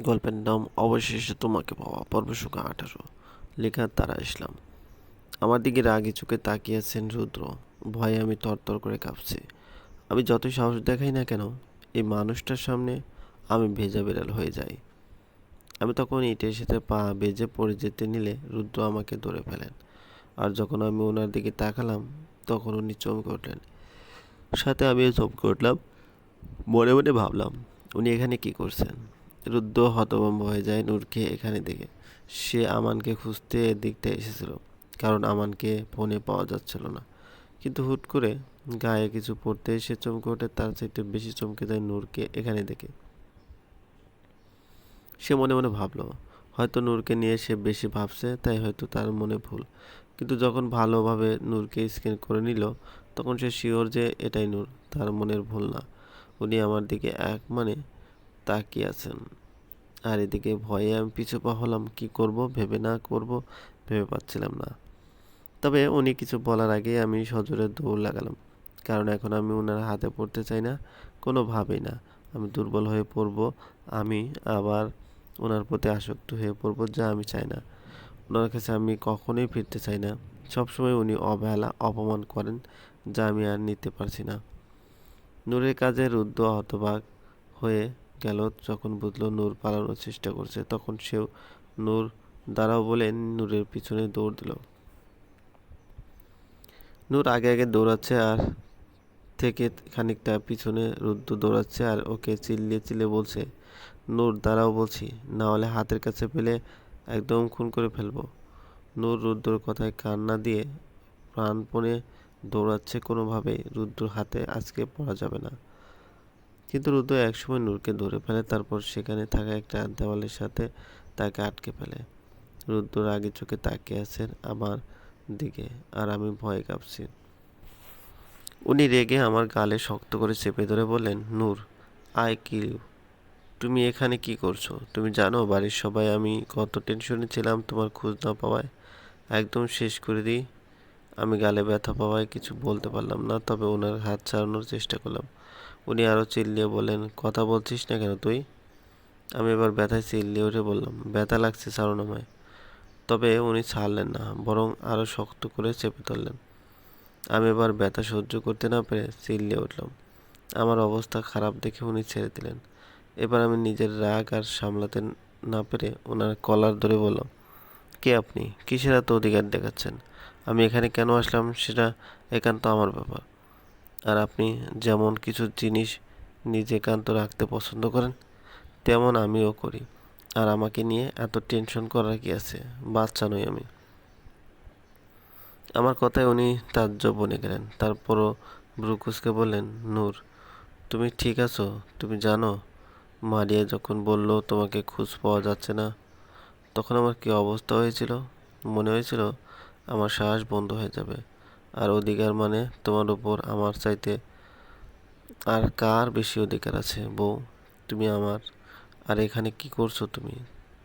গল্পের নাম অবশেষে তোমাকে পাওয়া পর্ব সংখ্যা আঠারো, লেখা তারা ইসলাম। আমার দিকে রাগি চোখে তাকিয়েছেন রুদ্র। ভয়ে আমি তরতর করে কাঁপছি। আমি যতই সাহস দেখাই না কেন, এই মানুষটার সামনে আমি ভেজা বিড়াল হয়ে যাই। আমি তখন ইটে সেতে পা বেজে পড়ে যেতে নিলে রুদ্র আমাকে ধরে ফেলেন। আর যখন আমি ওনার দিকে তাকালাম, তখন উনি চমকে উঠলেন। সাথে আমিও চমকে উঠলাম। মনে মনে ভাবলাম, উনি এখানে কি করছেন? রুদ্র হতভম্ব হয়ে যায় নূরকে এখানে দেখে। সে আমানকে খুঁজতে এদিকটা এসেছিল, কারণ আমানকে ফোনে পাওয়া যাচ্ছিল না। কিন্তু হুট করে গায়ে কিছু পড়তে সে চমকে ওঠে, তার চাইতে বেশি চমকে যায় নূরকে এখানে দেখে। সে মনে মনে ভাবলো, হয়তো নূরকে নিয়ে সে বেশি ভাবছে, তাই হয়তো তার মনে ভুল। কিন্তু যখন ভালোভাবে নূরকে স্ক্যান করে নিল, তখন সে শিওর যে এটাই নূর, তার মনের ভুল না। উনি আমার দিকে এক মানে তাকিয়ে আছেন। আর এদিকে ভয়ে আমি পিছু পা হলাম, কি করব? ভেবে না করব, ভেবে পাচ্ছিলাম না। তবে উনি কিছু বলার আগে আমি সজোরে দৌড় লাগালাম, কারণ এখন আমি ওনার হাতে পড়তে চাই না, কোনোভাবেই না। আমি দুর্বল হয়ে পড়ব, আমি আবার ওনার প্রতি আসক্ত হয়ে পড়ব যা আমি চাই না। ওনার কাছে আমি কখনোই ফিরতে চাই না। সবসময় উনি অবহেলা, অপমান করেন, যা আমি আর নিতে পারছি না। নূরের কাজে রুদ্ধ হতবাক হয়ে গেল যখন বুঝলো নূর পালানোর চেষ্টা করছে, তখন সেও নূর দাঁড়াও বলে নূরের পিছনে দৌড় দিল। নূর আগে আগে দৌড়াচ্ছে আর থেকে খানিকটা পিছনে রুদ্র দৌড়াচ্ছে আর ওকে চিল্লিয়ে চিল্লিয়ে বলছে, নূর, দাঁড়াও বলছি, না হলে হাতের কাছে পেলে একদম খুন করে ফেলব। নূর রুদ্রর কথায় কান্না দিয়ে প্রাণপণে দৌড়াচ্ছে কোনোভাবেই। রুদ্রর হাতে আজকে পড়া যাবে না। কিন্তু রুদ্র একসময় নূরকে ধরে ফেলে, তারপর সেখানে থাকা একটা দেওয়ালের সাথে তাকে আটকে ফেলে। রুদ্র আগে চোখে তাকিয়ে আছেন আমার দিকে, আর আমি ভয়ে কাঁপছি। উনি রেগে আমার গালে শক্ত করে চেপে ধরে বললেন, নূর, আই কিল তুমি এখানে কি করছ? তুমি জানো বাড়ির সবাই আমি কত টেনশনে ছিলাম তোমার খোঁজ না পাওয়ায়। একদম শেষ করে দিই। আমি গালে ব্যথা পাওয়ায় কিছু বলতে পারলাম না, তবে ওনার হাত ছাড়ানোর চেষ্টা করলাম। উনি আরও চিল্লিয়ে বললেন কথা বলছিস না কেন তুই? আমি এবার ব্যথায় চিল্লিয়ে উঠে বললাম, ব্যথা লাগছে ছাড়ুন তবে উনি ছাড়লেন না, বরং আরও শক্ত করে চেপে ধরলেন। আমি এবার ব্যথা সহ্য করতে না পেরে চিল্লিয়ে উঠলাম। আমার অবস্থা খারাপ দেখে উনি ছেড়ে দিলেন। এবার আমি নিজের রাগ আর সামলাতে না পেরে ওনার কলার ধরে বললাম, কে আপনি? কিসের এত অধিকার দেখাচ্ছেন? আমি এখানে কেন আসলাম সেটা একান্ত আমার ব্যাপার। আর আপনি যেমন কিছু জিনিস নিজে একান্ত রাখতে পছন্দ করেন, তেমন আমিও করি। আর আমাকে নিয়ে এত টেনশন করার কি আছে? বাচ্চা নই আমি। আমার কথায় উনি তাজ্জব বনে গেলেন। তারপরও ব্রুকুসকে বললেন, নূর, তুমি ঠিক আছো? তুমি জানো? মারিয়া যখন বলল তোমাকে খোঁজ পাওয়া যাচ্ছে না, তখন আমার কী অবস্থা হয়েছিল? মনে হয়েছিল আমার শ্বাস বন্ধ হয়ে যাবে। আর অধিকার মানে তোমার উপর আমার চাইতে আর কার বেশি অধিকার আছে? বউ, তুমি আমার। আর এখানে কি করছ তুমি?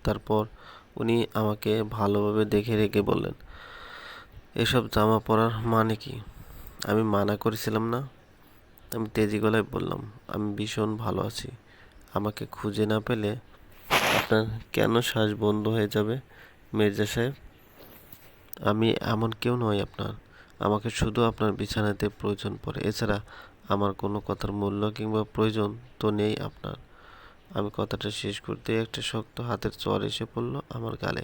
তারপর উনি আমাকে ভালোভাবে দেখে রেখে বললেন, এসব জামা পরার মানে কি? আমি মানা করেছিলাম না। আমি তেজি গলায় বললাম, আমি ভীষণ ভালো আছি। আমাকে খুঁজে না পেলে আপনার কেন শ্বাস বন্ধ হয়ে যাবে মির্জা সাহেব? আমি এমন কেউ নই আপনার। আমাকে শুধু আপনার বিছানাতে প্রয়োজন পড়ে। এছাড়া আমার কোনো কথার মূল্য কিংবা প্রয়োজন তো নেই আপনার। আমি কথাটা শেষ করতে একটা শক্ত হাতের চর এসে পড়ল আমার গালে।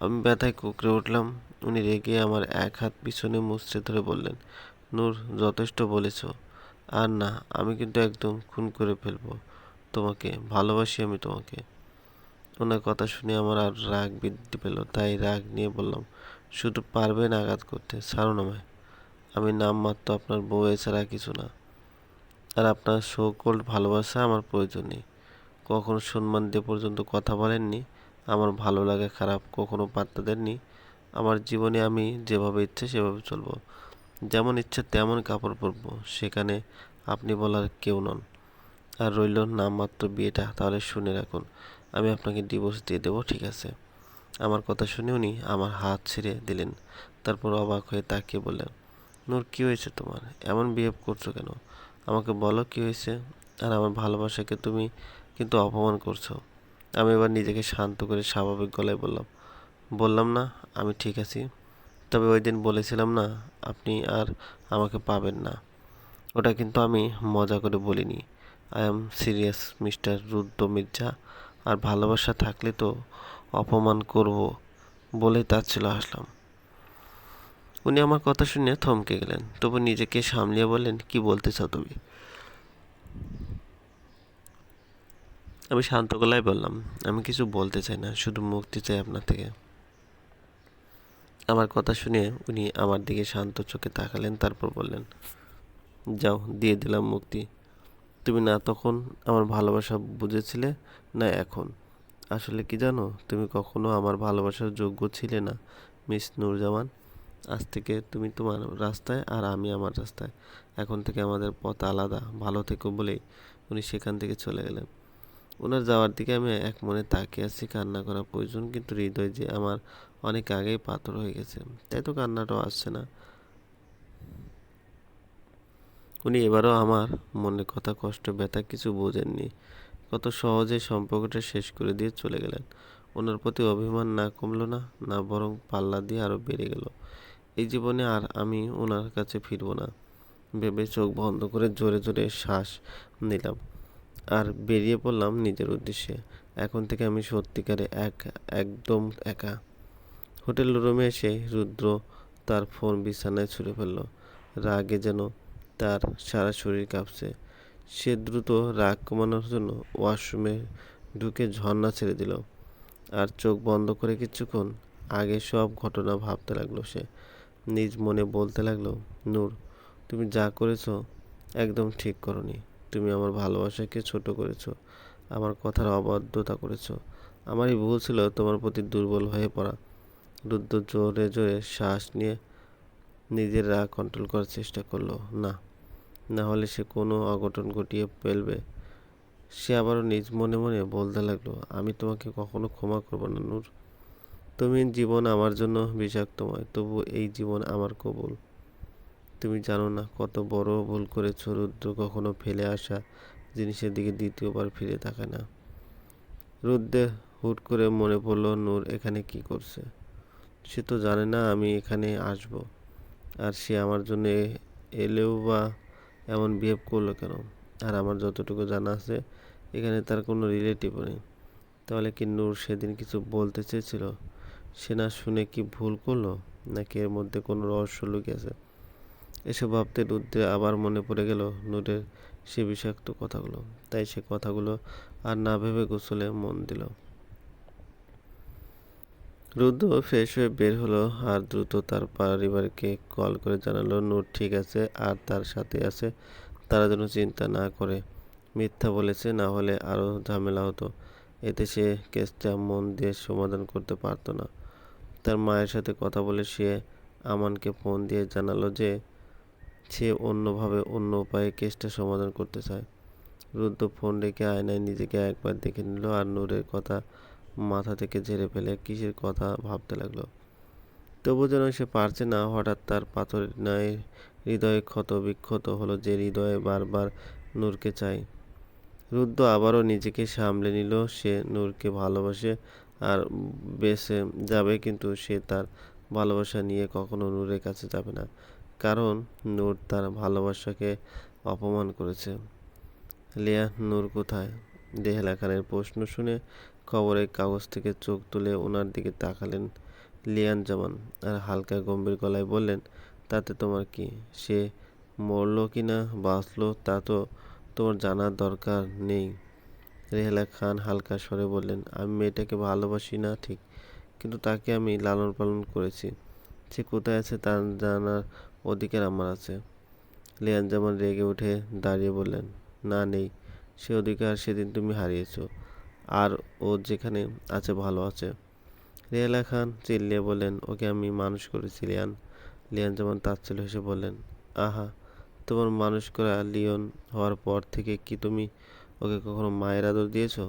আমি ব্যথায় কুকড়ে উঠলাম। উনি রেগে আমার এক হাত পিছনে মুচড়ে ধরে বললেন, নূর, যথেষ্ট বলেছ। আর না, আমি কিন্তু একদম খুন করে ফেলব। তোমাকে, ভালোবাসি আমি তোমাকে। ওনার কথা শুনে আমার আর রাগ বৃদ্ধি পেল, তাই রাগ নিয়ে বললাম শুধু পারবেন আঘাত করতে ছাড়ুন আমায়। আমি নামমাত্র আপনার বউ এছাড়া কিছু না। আর আপনার কোল্ড ভালোবাসা আমার প্রয়োজন নেই। কখনো সম্মান দিয়ে পর্যন্ত কথা বলেননি। আমার ভালো লাগে খারাপ কখনো পাত্তা দেননি। আমার জীবনে আমি যেভাবে ইচ্ছে সেভাবে চলবো। যেমন ইচ্ছে তেমন কাপড় পরবো। সেখানে আপনি বলার কেউ নন। আর রইল নামমাত্র বিয়েটা, তাহলে শুনে রাখুন। আমি আপনাকে ডিভোর্স দিয়ে দেবো, ঠিক আছে? আমার কথা শুনে উনি আমার হাত ছেড়ে দিলেন। তারপর অবাক হয়ে তাকিয়ে বললেন, নূর, কী হয়েছে তোমার? এমন বিহেভ করছ কেন? আমাকে বলো কী হয়েছে? আর আমার ভালোবাসাকে তুমি কিন্তু অপমান করছ। আমি এবার নিজেকে শান্ত করে স্বাভাবিক গলায় বললাম বললাম না, আমি ঠিক আছি। তবে ওই দিন বলেছিলাম না, আপনি আর আমাকে পাবেন না। ওটা কিন্তু আমি মজা করে বলিনি। I am serious, mister Rudra Mirza. আর ভালোবাসা থাকলে তো অপমান করব বলেই তার ছিল হাসলাম উনি আমার কথা শুনে থমকে গেলেন। তবু নিজেকে সামলিয়ে বললেন, কি বলতে চাও তুমি? আমি শান্ত গলায় বললাম, আমি কিছু বলতে চাই না, শুধু মুক্তি চাই আপনার থেকে। আমার কথা শুনে উনি আমার দিকে শান্ত চোখে তাকালেন, তারপর বললেন, যাও, দিয়ে দিলাম মুক্তি। তুমি না তখন আমার ভালোবাসা বুঝেছিলে, না এখন। আসলে কি জানো? তুমি কখনো আমার ভালোবাসার যোগ্য ছিলে না, মিস নূরজামান। আজ থেকে তুমি তোমার রাস্তায় আর আমি আমার রাস্তায়। এখন থেকে আমাদের পথ আলাদা, ভালো থেকো বলেই উনি সেখান থেকে চলে গেলেন। ওনার যাওয়ার দিকে আমি এক মনে তাকিয়ে আছি, কান্না করা প্রয়োজন, কিন্তু হৃদয় যে আমার অনেক আগেই পাথর হয়ে গেছে, তাই তো কান্নাটাও আসছে না। উনি এবারও আমার মনের কথা, কষ্ট, ব্যথা কিছু বোঝেননি। কত সহজে সম্পর্কটা শেষ করে দিয়ে চলে গেলেন। ওনার প্রতি অভিমান না কমলো না না বরং পাল্লা দিয়ে আরও বেড়ে গেল। এই জীবনে আর আমি ওনার কাছে ফিরবো না। ভেবে চোখ বন্ধ করে জোরে জোরে শ্বাস নিলাম আর বেরিয়ে পড়লাম নিজের উদ্দেশ্যে। এখন থেকে আমি সত্যিকারে এক, একদম একা। হোটেল রুমে এসে রুদ্র তার ফোন বিছানায় ছুঁড়ে ফেলল। রাগে যেন তার সারা শরীর কাঁপছে। সে দ্রুত রাগ কমানোর জন্য ওয়াশরুমে ঢুকে ঝর্ণা ছেড়ে দিল আর চোখ বন্ধ করে কিছুক্ষণ আগে সব ঘটনা ভাবতে লাগল সে। নিজ মনে বলতে লাগল, নূর, তুমি যা করেছ একদম ঠিক করনি। তুমি আমার ভালোবাসাকে ছোট করেছ, আমার কথার অবাধ্যতা করেছ। আমারই ভুল ছিল তোমার প্রতি দুর্বল হয়ে পড়া। রুদ্র জোরে জোরে শ্বাস নিয়ে নিজের রাগ কন্ট্রোল করার চেষ্টা করল। না না হলে সে কোনো অঘটন ঘটিয়ে ফেলবে। সে আবারও নিজ মনে মনে বলতে লাগল, আমি তোমাকে কখনো ক্ষমা করব না, নূর। তুমি জীবন আমার জন্য বিষাক্তময় তবু এই জীবন আমার কবুল। তুমি জানো না কত বড় ভুল করেছ, রুদ্র কখনো ফেলে আসা জিনিসের দিকে দ্বিতীয়বার ফিরে তাকায় না। রুদ্রে হুট করে মনে পড়ল, নূর এখানে কি করছে? সে তো জানে না আমি এখানে আসব, আর সে আমার জন্য এলেও বা এমন বিহেভ করল কেন? আর আমার যতটুকু জানা আছে, এখানে তার কোনো রিলেটিভ নেই। তাহলে কি নূর সেদিন কিছু বলতে চেয়েছিল? সে না শুনে কি ভুল করল? নাকি এর মধ্যে কোনো রহস্য লুকিয়েছে এসব ভাবতে রুদ্রে আবার মনে পড়ে গেল নূরের সে বিষাক্ত কথাগুলো। তাই সে কথাগুলো আর না ভেবে গোসলে মন দিল। রুদ্র ফ্রেশ হয়ে বের হলো আর দ্রুত তার পরিবারকে কল করে জানালো, নূর ঠিক আছে আর তার সাথে আছে। তারা যেন চিন্তা না করে। মিথ্যা বলেছে, না হলে আরও ঝামেলা হতো। এতে সে কেসটা মন দিয়ে সমাধান করতে পারতো না। তার মায়ের সাথে কথা বলে সে আমানকে ফোন দিয়ে জানালো যে সে অন্যভাবে অন্য উপায়ে কেসটা সমাধান করতে চায়। রুদ্র ফোন রেখে আয়নায় নিজেকে একবার দেখে নিল আর নূরের কথা মাথা থেকে ঝেড়ে ফেলে কিসের কথা ভাবতে লাগল। তবু যেন সে পারছে না, হঠাৎ তার পাথরের ন্যায় হৃদয়ে ক্ষত বিক্ষত হলো যে হৃদয়ে বারবার নূরকে চাই রুদ্র আবারও নিজেকে সামলে নিল, সে নূরকে ভালোবাসে আর বেসে যাবে, কিন্তু সে তার ভালোবাসা নিয়ে কখনো নূরের কাছে যাবে না, কারণ নূর তার ভালোবাসাকে অপমান করেছে। লিয়া, নূর কোথায়? দেহেলা খানের প্রশ্ন শুনে খবরের কাগজ থেকে চোখ তুলে ওনার দিকে তাকালেন লিয়ান জামান আর হালকা গম্ভীর গলায় বললেন, তাতে তোমার কি? সে মরল কি না? বাঁচলো? তা তো তোমার জানার দরকার নেই। রেহেলা খান হালকা স্বরে বললেন, আমি মেয়েটাকে ভালোবাসি না, ঠিক, কিন্তু তাকে আমি লালন পালন করেছি। সে কোথায় আছে তা জানার অধিকার আমার আছে। লিয়ান জামান রেগে উঠে দাঁড়িয়ে বললেন, না নেই, সে অধিকার সেদিন তুমি হারিয়েছ। আর ও যেখানে আছে, ভালো আছে। রেহেলা খান চিল্লিয়ে বললেন, ওকে আমি মানুষ করেছি, লিয়ান। লিয়ান যেমন তাচ্ছিল হেসে বললেন, আহা, তোমার মানুষ করা লিওন হওয়ার পর থেকে কি তুমি ওকে কখনো মায়ের আদর দিয়েছ?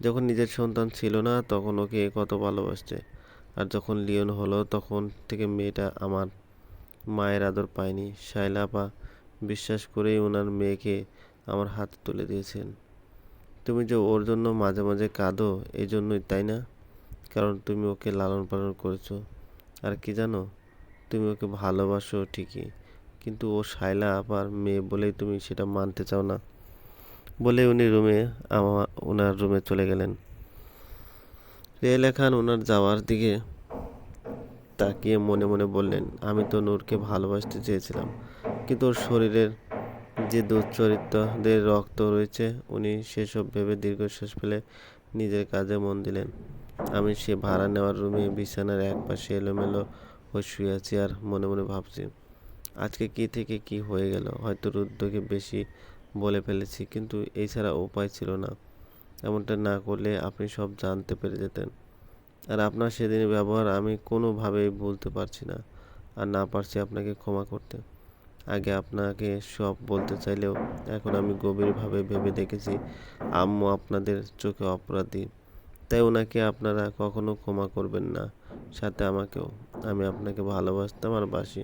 যখন নিজের সন্তান ছিল না, তখন ওকে কত ভালোবাসছে। আর যখন লিওন হলো, তখন থেকে মেয়েটা আমার মায়ের আদর পায়নি। শাইলাপা বিশ্বাস করেই ওনার মেয়েকে আমার হাতে তুলে দিয়েছেন। তুমি যে ওর জন্য মাঝে মাঝে কাঁদো এই জন্যই তাই না? কারণ তুমি ওকে লালন পালন করেছ। আর কি জানো, তুমি ওকে ভালোবাসো ঠিকই, কিন্তু ও শায়লা আবার মেয়ে বলেই তুমি সেটা মানতে চাও না বলে উনি রুমে আমার ওনার রুমে চলে গেলেন। রেহেলা খান ওনার যাওয়ার দিকে তাকিয়ে মনে মনে বললেন, আমি তো নূরকে ভালোবাসতে চেয়েছিলাম, কিন্তু ওর শরীরের যে দুশ্চরিত্রদের রক্ত রয়েছে, উনি সেসব ভেবে দীর্ঘশ্বাস ফেলে নিজের কাজে মন দিলেন। আমি সে ভাড়া নেওয়ার রুমে বিছানার এক পাশে এলোমেলো হয়ে শুয়ে আছি আর মনে মনে ভাবছি, আজকে কি থেকে কি হয়ে গেল? হয়তো রুদ্রকে বেশি বলে ফেলেছি, কিন্তু এই ছাড়া উপায় ছিল না। এমনটা না করলে আপনি সব জানতে পেরে যেতেন। আর আপনার সেদিনের ব্যবহার আমি কোনোভাবেই ভুলতে পারছি না, আর না পারছি আপনাকে ক্ষমা করতে। আগে আপনাকে সব বলতে চাইলেও এখন আমি গভীরভাবে ভেবে দেখেছি আম্মু আপনাদের চোখে অপরাধী। তাই ওনাকে আপনারা কখনো ক্ষমা করবেন না। সাথে আমাকেও। আমি আপনাকে ভালোবাসতাম আর বাসি।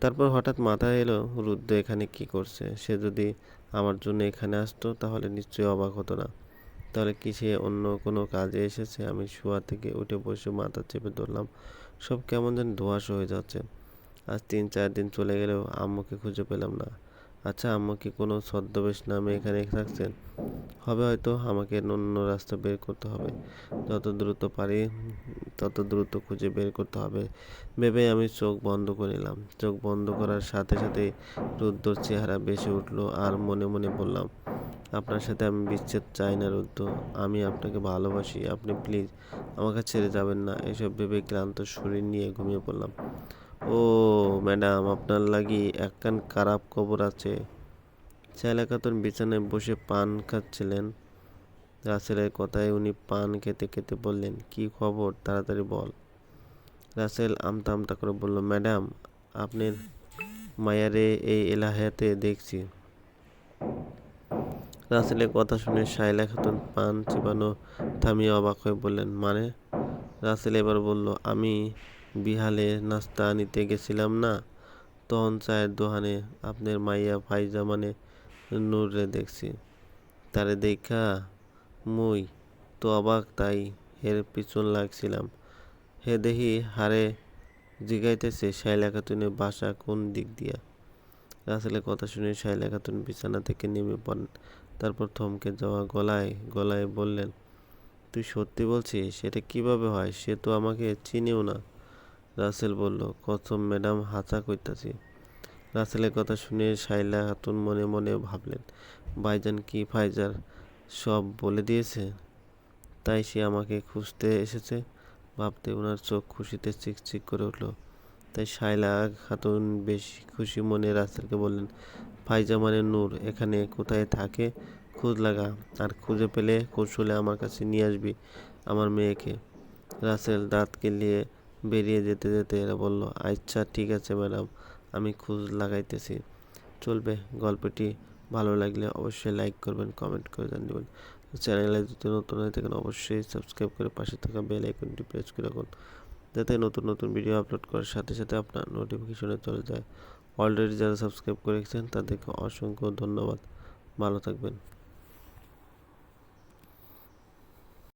তারপর হঠাৎ মাথায় এলো রুদ্র এখানে কি করছে? সে যদি আমার জন্য এখানে আসতো, তাহলে নিশ্চয়ই অবাক হতো না। তাহলে কি সে অন্য কোনো কাজে এসেছে? আমি শোয়া থেকে উঠে বসে মাথা চেপে ধরলাম, সব কেমন যেন ধোঁয়াশা হয়ে যাচ্ছে। আজ তিন, চার দিন চলে গেলেও আম্মুকে খুঁজে পেলাম না। আচ্ছা আম্মু কি কোনো ছদ্মবেশ নামে এখানে থাকছেন? হবে হয়তো, আমাকে অন্য রাস্তা বের করতে হবে। যত দ্রুত পারি, তত দ্রুত খুঁজে বের করতে হবে। ভেবে আমি চোখ বন্ধ করে নিলাম। চোখ বন্ধ করার সাথে সাথে রুদ্রর চেহারা বেশি উঠল আর মনে মনে বললাম, আপনার সাথে আমি বিচ্ছেদ চাই না রুদ্র। আমি আপনাকে ভালোবাসি। আপনি প্লিজ আমাকে ছেড়ে যাবেন না। এসব ভেবে ক্লান্ত শরীর নিয়ে ঘুমিয়ে পড়লাম। ও ম্যাডাম, আপনার লাগি একখান খারাপ খবর আছে। শায়লা খাতুন বিছানায় বসে পান খাচ্ছিলেন। রাসেলের কথায় উনি পান খেতে খেতে বললেন, কি খবর? তাড়াতাড়ি বল। রাসেল আমতা আমতা করে বলল, ম্যাডাম আপনার মায়ারে এই এলাহাতে দেখছি। রাসেলের কথা শুনে শায়লা খাতুন পান চিবানো থামিয়ে অবাক হয়ে বললেন মানে? রাসেল এবার বলল, আমি বিহালে নাস্তা নিতে গেছিলাম না। তখন চায়ের দোহানে আপনার মাইয়া ফাইজা মানে নূরে দেখছি। তারে দেখা, মুই তো অবাক তাই হের পিছন লাগছিলাম। হে দেখি হারে জিগাইতেছে শাইলা খাতুনের বাসা কোন দিক দিয়া? রাসেলের কথা শুনে শাইলা খাতুন বিছানা থেকে নেমে পড়েন। তারপর থমকে যাওয়া গলায় গলায় বললেন, তুই সত্যি বলছিস? সেটা কীভাবে হয়? সে তো আমাকে চিনেও না। রাসেল বলল, কসম ম্যাডাম, হাঁচা কইতাছি। রাসেলের কথা শুনে শাইলা খাতুন মনে মনে ভাবলেন, ভাইজান কি ফাইজার? সব বলে দিয়েছে। তাই সে আমাকে খুঁজতে এসেছে। ভাবতে ওনার চোখ খুশিতে চিকচিক করে উঠল। তাই শাইলা খাতুন বেশি খুশি মনে রাসেলকে বললেন, ফাইজা মানে নূর, এখানে কোথায় থাকে? খোঁজ লাগা। আর খুঁজে পেলে কৌশলে আমার কাছে নিয়ে আসবি, আমার মেয়েকে। রাসেল দাঁত কেলিয়ে বেরিয়ে যেতে যেতে এরা বলল আচ্ছা ঠিক আছে ম্যাডাম, আমি খোঁজ লাগাইতেছি। চলবে, গল্পটি ভালো লাগলে অবশ্যই লাইক করবেন, কমেন্ট করে জানিয়ে চ্যানেলে যদি নতুন হয়ে থাকেন, অবশ্যই সাবস্ক্রাইব করে পাশে থাকা বেল আইকনটি প্রেস করে রাখুন, যাতে নতুন নতুন ভিডিও আপলোড করার সাথে সাথে আপনার নোটিফিকেশনে চলে যায়। অলরেডি যারা সাবস্ক্রাইব করেছেন, তাদেরকে অসংখ্য ধন্যবাদ। ভালো থাকবেন।